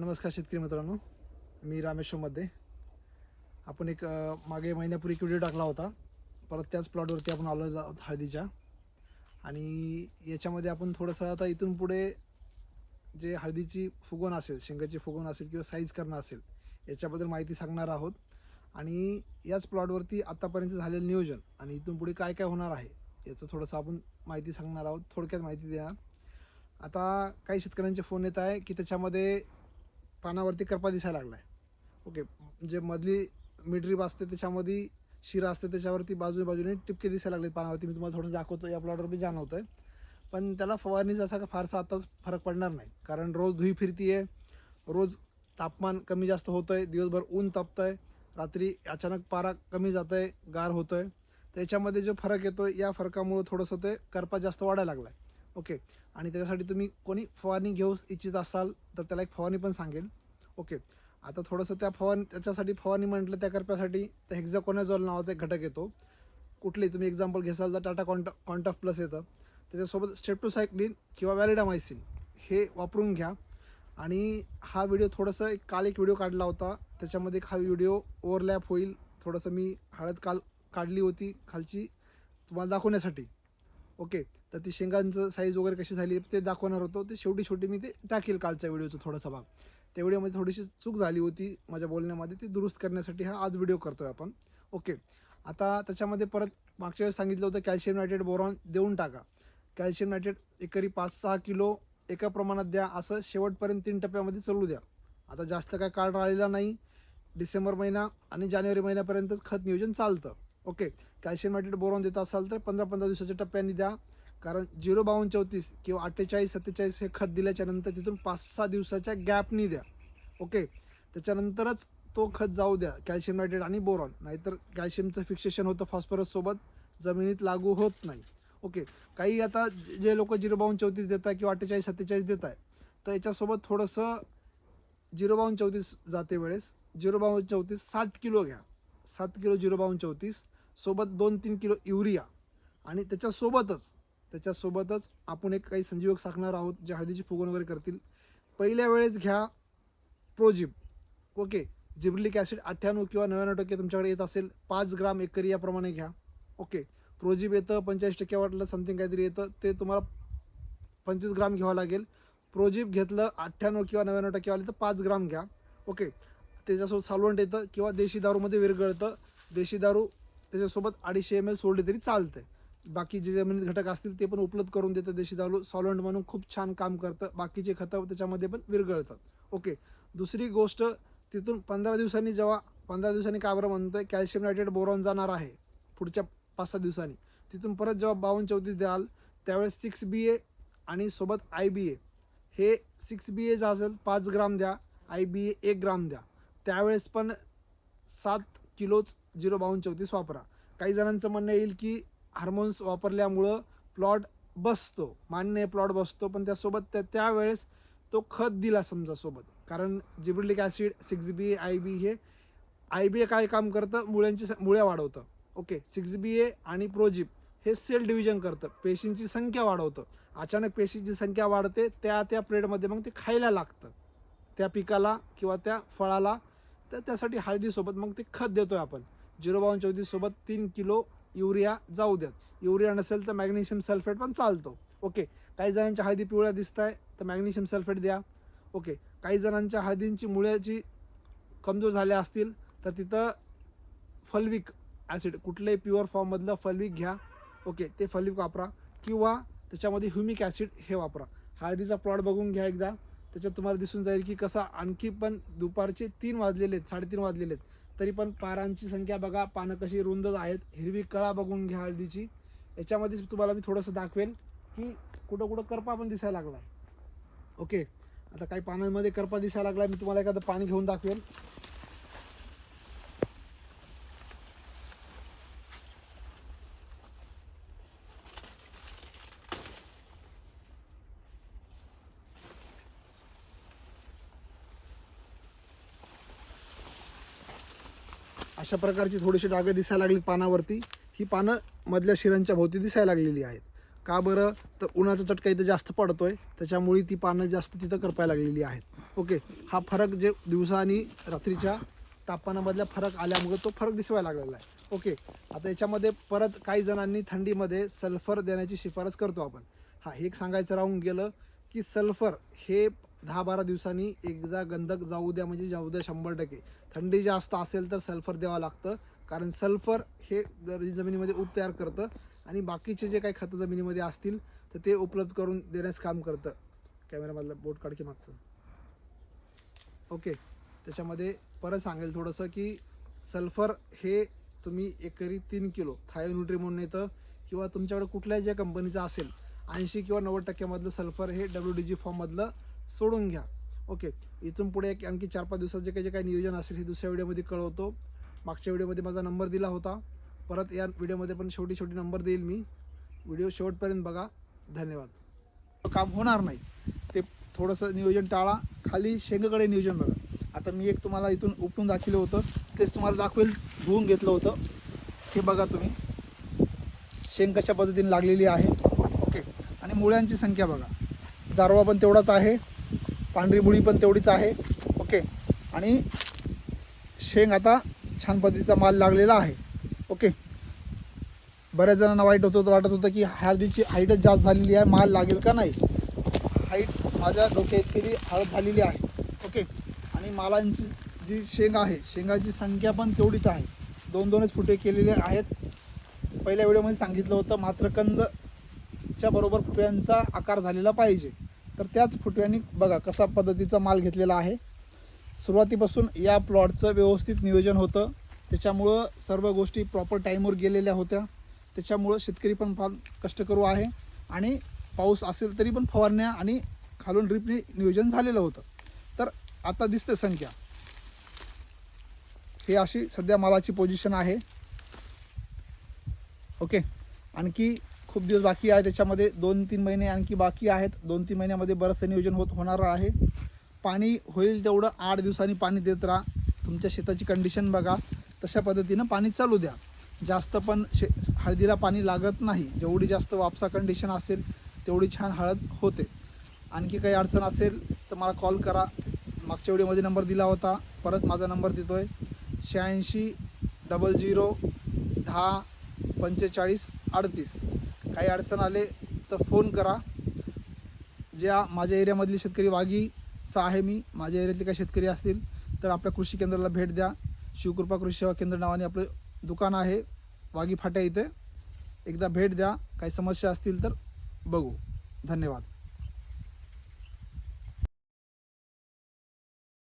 नमस्कार शेतकरी मित्रांनो मी रामेश्वरमध्ये आपण एक मागे महिन्यापूर्वी एक व्हिडिओ टाकला होता. परत त्याच प्लॉटवरती आपण आलो आहोत हळदीच्या. आणि याच्यामध्ये आपण थोडंसं आता इथून पुढे जे हळदीची फुगवण असेल शेंगाची फुगवण असेल किंवा साईज करणं असेल याच्याबद्दल माहिती सांगणार आहोत. आणि याच प्लॉटवरती आत्तापर्यंत झालेलं नियोजन आणि इथून पुढे काय काय होणार आहे याचं थोडंसं आपण माहिती सांगणार आहोत. थोडक्यात माहिती देणार. आता काही शेतकऱ्यांचे फोन येत आहे की त्याच्यामध्ये पानावरती करपा दिसायला लागला आहे ओके जे मधली मिडरीप असते त्याच्यामध्ये शिरा असते त्याच्यावरती बाजू बाजूने टिपके दिसायला लागले पानावरती. मी तुम्हाला थोडं दाखवतो या प्लॉटवर मी जाणवतो आहे पण त्याला फवारणीचा असा फारसा आताच फरक पडणार नाही. कारण रोज धुई फिरती आहे रोज तापमान कमी जास्त होतं आहे दिवसभर ऊन तापतं आहे रात्री अचानक पारा कमी जात आहे गार होतं आहे त्याच्यामध्ये जो फरक येतो या फरकामुळं थोडंसं ते करपा जास्त वाढायला लागला आहे ओके. आणि त्याच्यासाठी तुम्ही कोणी फवारणी घेऊ इच्छित असाल तर त्याला एक फवारणी पण सांगेल. ओके. आता थोडंसं त्या फवारणी त्याच्यासाठी फवारणी म्हटलं त्या करप्यासाठी तर हेक्झाकोनाझॉल नावाचा एक घटक येतो. कुठली तुम्ही एक्झाम्पल घेसाल तर टाटा कॉन्ट कॉन्टॉफ प्लस येतं. त्याच्यासोबत स्टेप्टोसायक्लिन किंवा वॅलिडामायसिन हे वापरून घ्या. आणि हा व्हिडिओ थोडंसं एक काल एक व्हिडिओ काढला होता. त्याच्यामध्ये एक हा व्हिडिओ ओव्हरलॅप होईल. थोडंसं मी हळद काल काढली होती खालची तुम्हाला दाखवण्यासाठी. ओके. तर ती शेंगांचं साईज वगैरे कशी झाली ते दाखवणार होतो. ते शेवटी शेवटी मी ते टाकेल कालच्या व्हिडिओचं थोडासा भाग. त्या व्हिडिओमध्ये थोडीशी चूक झाली होती माझ्या बोलण्यामध्ये. ती दुरुस्त करण्यासाठी हा आज व्हिडिओ करतो आहे आपण. ओके आता त्याच्यामध्ये परत मागच्या वेळेस सांगितलं होतं कॅल्शियम नायट्रेट बोरॉन देऊन टाका. कॅल्शियम नायट्रेट एकरी पाच सहा किलो एका प्रमाणात द्या. असं शेवटपर्यंत तीन टप्प्यामध्ये चालू द्या. आता जास्त काय काळ राहिलेला नाही. डिसेंबर महिना आणि जानेवारी महिन्यापर्यंतच खत नियोजन चालतं. ओके कॅल्शियम नायट्रेट बोरॉन देत असाल तर पंधरा पंधरा दिवसाच्या टप्प्यांनी द्या. कारण झिरो बावन्न चौतीस किंवा अठ्ठेचाळीस सत्तेचाळीस हे खत दिल्याच्यानंतर तिथून पाच सहा दिवसाच्या गॅपनी द्या. ओके त्याच्यानंतरच तो खत जाऊ द्या कॅल्शियम नायट्रेट आणि बोरॉन नाहीतर कॅल्शियमचं फिक्सेशन होतं फॉस्फरससोबत जमिनीत लागू होत नाही. ओके काही आता जे लोक झिरो बावन्न चौतीस देत आहे किंवा अठ्ठेचाळीस सत्तेचाळीस देत आहे तर याच्यासोबत थोडंसं झिरो बावन्न चौतीस जाते वेळेस. झिरो बावन्न चौतीस सात किलो घ्या. सात किलो झिरो बावन्न चौतीस सोबत दोन तीन किलो युरिया. आणि त्याच्यासोबतच त्याच्यासोबतच आपण एक काही संजीवक साखणार आहोत जे हळदीची फुगवण वगैरे करतील. पहिल्या वेळेस घ्या प्रोजिब ओके? जिब्रिलिक ॲसिड अठ्ठ्याण्णव किंवा नव्याण्णव टक्के तुमच्याकडे येत असेल. पाच ग्राम एकरी याप्रमाणे घ्या. ओके? प्रोजिब येतं पंचेचाळीस टक्के वाटलं समथिंग काहीतरी येतं. ते तुम्हाला पंचवीस ग्राम घ्यावं लागेल. प्रोजिब घेतलं अठ्ठ्याण्णव किंवा नव्याण्णव टक्के आले तर पाच ग्राम घ्या. ओके? त्याच्यासोबत सालवंट येतं किंवा देशी दारूमध्ये विरघळतं. देशी दारू त्याच्यासोबत अडीचशे एम एल सोडली तरी चालतंय. बाकी जे जमिनीत घटक असतील ते पण उपलब्ध करून देतं देशी दारू. सॉलंट म्हणून खूप छान काम करतं. बाकीचे खतं त्याच्यामध्ये पण विरघळतात. ओके दुसरी गोष्ट तिथून पंधरा दिवसांनी जेव्हा पंधरा दिवसांनी का बरं म्हणतोय कॅल्शियम नायट्रेट बोरॉन जाणार आहे पुढच्या पाच सहा दिवसांनी. तिथून परत जेव्हा बावन्न चौतीस द्याल त्यावेळेस सिक्स बी ए आणि सोबत आय बी ए हे सिक्स बी ए जे असेल पाच ग्राम द्या आय बी ए एक ग्राम द्या. त्यावेळेस पण सात किलोच झिरो बावन्न चौतीस वापरा. काही जणांचं म्हणणं येईल की हार्मोन्स वापरल्यामुळं प्लॉट बसतो. मान्य आहे प्लॉट बसतो पण त्यासोबत त्या त्यावेळेस तो खत दिला समजा सोबत. कारण gibberellic acid six B A I B हे आय बी ए काय काम करतं? मुळ्यांची स- मुळ्या वाढवतं. ओके सिक्स बी ए आणि प्रोजिप हे सेल डिव्हिजन करतं. पेशींची संख्या वाढवतं. अचानक पेशींची संख्या वाढते त्या त्या प्लेटमध्ये मग ते खायला लागतं. त्या पिकाला किंवा त्या फळाला तर त्यासाठी हळदीसोबत मग ते खत देतो आहे आपण. झिरो बावन चौतीससोबत तीन किलो युरिया जाऊ द्यात. युरिया नसेल तर मॅग्नेशियम सल्फेट पण चालतो. ओके. काही जणांच्या हळदी पिवळ्या दिसत आहे तर मॅग्नेशियम सल्फेट द्या. ओके. काही जणांच्या हळदींची मुळ्याची कमजोर झाल्या असतील तर तिथं फल्विक ॲसिड कुठल्याही प्युअर फॉर्ममधलं फलविक घ्या. ओके. ते फलविक वापरा. किंवा त्याच्यामध्ये ह्युमिक ॲसिड हे वापरा. हळदीचा प्लॉट बघून घ्या एकदा. त्याच्यात तुम्हाला दिसून जाईल की कसा आणखी पण दुपारचे तीन वाजलेले आहेत साडेतीन वाजलेले आहेत. तरी पण पारांची संख्या बघा पानं कशी रुंद आहेत. हिरवी कळा बघून घ्या हळदीची. याच्यामध्येच तुम्हाला मी थोडंसं दाखवेल की कुठं कुठं करपा पण दिसायला लागला ओके. आता काही पानांमध्ये करपा दिसायला लागला मी तुम्हाला एखादं पाणी घेऊन दाखवेल अशा प्रकारची थोडीशी डागं दिसायला लागली पानावरती. ही पानं मधल्या शिरांच्या भोवती दिसायला लागलेली आहेत. का बरं? तर उन्हाचा चटका इथं जास्त पडतोय. त्याच्यामुळे ती पानं जास्त तिथं करपायला लागलेली आहेत. ओके हा फरक जे दिवसा आणि रात्रीच्या तापमानामधला फरक आल्यामुळे तो फरक दिसवायला लागलेला आहे. ओके आता याच्यामध्ये परत काही जणांनी थंडीमध्ये सल्फर देण्याची शिफारस करतो आपण. हा हे एक सांगायचं राहून गेलं की सल्फर हे दहा बारा दिवसांनी एकदा गंधक जाऊ द्या म्हणजे जाऊ द्या शंभर टक्के. थंडी जास्त असेल तर सल्फर द्यावं लागतं. कारण सल्फर हे जमिनीमध्ये उप तयार करतं आणि बाकीचे जे काही खतं जमिनीमध्ये असतील तर ते उपलब्ध करून देण्यास काम करतं. कॅमेरामधलं बोट काढके मागचं. ओके. त्याच्यामध्ये परत सांगेल थोडंसं की सल्फर हे तुम्ही एकरी तीन किलो थायोन्युट्री म्हणून येतं किंवा तुमच्याकडे कुठल्याही ज्या कंपनीचं असेल ऐंशी किंवा नव्वद टक्क्यामधलं सल्फर हे डब्ल्यू डी जी फॉर्ममधलं सोडून घ्या. ओके. इथून पुढे एक आणखी चार पाच दिवसात जे काही जे काही नियोजन असेल हे दुसऱ्या व्हिडिओमध्ये कळवतो. मागच्या व्हिडिओमध्ये माझा नंबर दिला होता. परत या व्हिडिओमध्ये पण छोटी छोटी नंबर देईल मी. व्हिडिओ शेवटपर्यंत बघा. धन्यवाद. काम होणार नाही. ते थोडंसं नियोजन टाळा. खाली शेंगाकडे नियोजन बघा. आता मी एक तुम्हाला इथून उपटून दाखवलं होतं. तेच तुम्हाला दाखवेल. धुवून घेतलं होतं. हे बघा तुम्ही. शेंग कशा पद्धतीने लागलेली आहे. ओके. आणि मुळ्यांची संख्या बघा. जारवा पण तेवढाच आहे. पांढरी मुळी पण तेवढीच आहे. ओके. आणि शेंग आता छान पद्धतीचा माल लागलेला आहे. ओके. बऱ्याच जणांना वाईट होतं वाटत होतं की हळदीची हाईटच जास्त झालेली आहे. माल लागेल का नाही? हाईट माझ्या डोक्या तरी हळद झालेली आहे. ओके. आणि मालांची जी शेंग आहे शेंगाची संख्या पण तेवढीच आहे. दोन दोनच फुटे केलेले आहेत. पहिल्या व्हिडिओमध्ये सांगितलं होतं मात्र कंदच्या बरोबर फुट्यांचा आकार झालेला पाहिजे. तर त्याच फुटव्यांनी बघा कसा पद्धतीचा माल घेतलेला आहे. सुरुवातीपासून या प्लॉटचं व्यवस्थित नियोजन होतं. त्याच्यामुळं सर्व गोष्टी प्रॉपर टाईमवर गेलेल्या होत्या. त्याच्यामुळं शेतकरी पण फार कष्टकरू आहे. आणि पाऊस असेल तरी पण फवारण्या आणि खालून ड्रिपने नियोजन झालेलं होतं. तर आता दिसते संख्या. हे अशी सध्या मालाची पोझिशन आहे. ओके आणखी खूप दिवस बाकी आहे. त्याच्यामध्ये दोन तीन महिने आणखी बाकी आहेत. दोन तीन महिन्यामध्ये बरंचसं नियोजन होत होणार आहे. पाणी होईल तेवढं आठ दिवसांनी पाणी देत राहा. तुमच्या शेताची कंडिशन बघा. तशा पद्धतीनं पाणी चालू द्या. जास्त पण शे हळदीला पाणी लागत नाही. जेवढी जास्त वापसा कंडिशन असेल तेवढी छान हळद होते. आणखी काही अडचण असेल तर मला कॉल करा. मागच्या व्हिडिओमध्ये नंबर दिला होता. परत माझा नंबर देतो आहे शहाऐंशी डबल झिरो दहा पंचेचाळीस अडतीस. काही अडचण आले तर फोन करा. ज्या माझ्या एरियामधली शेतकरी वाघीचा आहे मी माझ्या एरियातले काही शेतकरी असतील तर आपल्या कृषी केंद्राला भेट द्या. शिवकृपा कृषी सेवा केंद्र नावाने आपलं दुकान आहे वाघी फाट्या इथे. एकदा भेट द्या काही समस्या असतील तर बघू. धन्यवाद.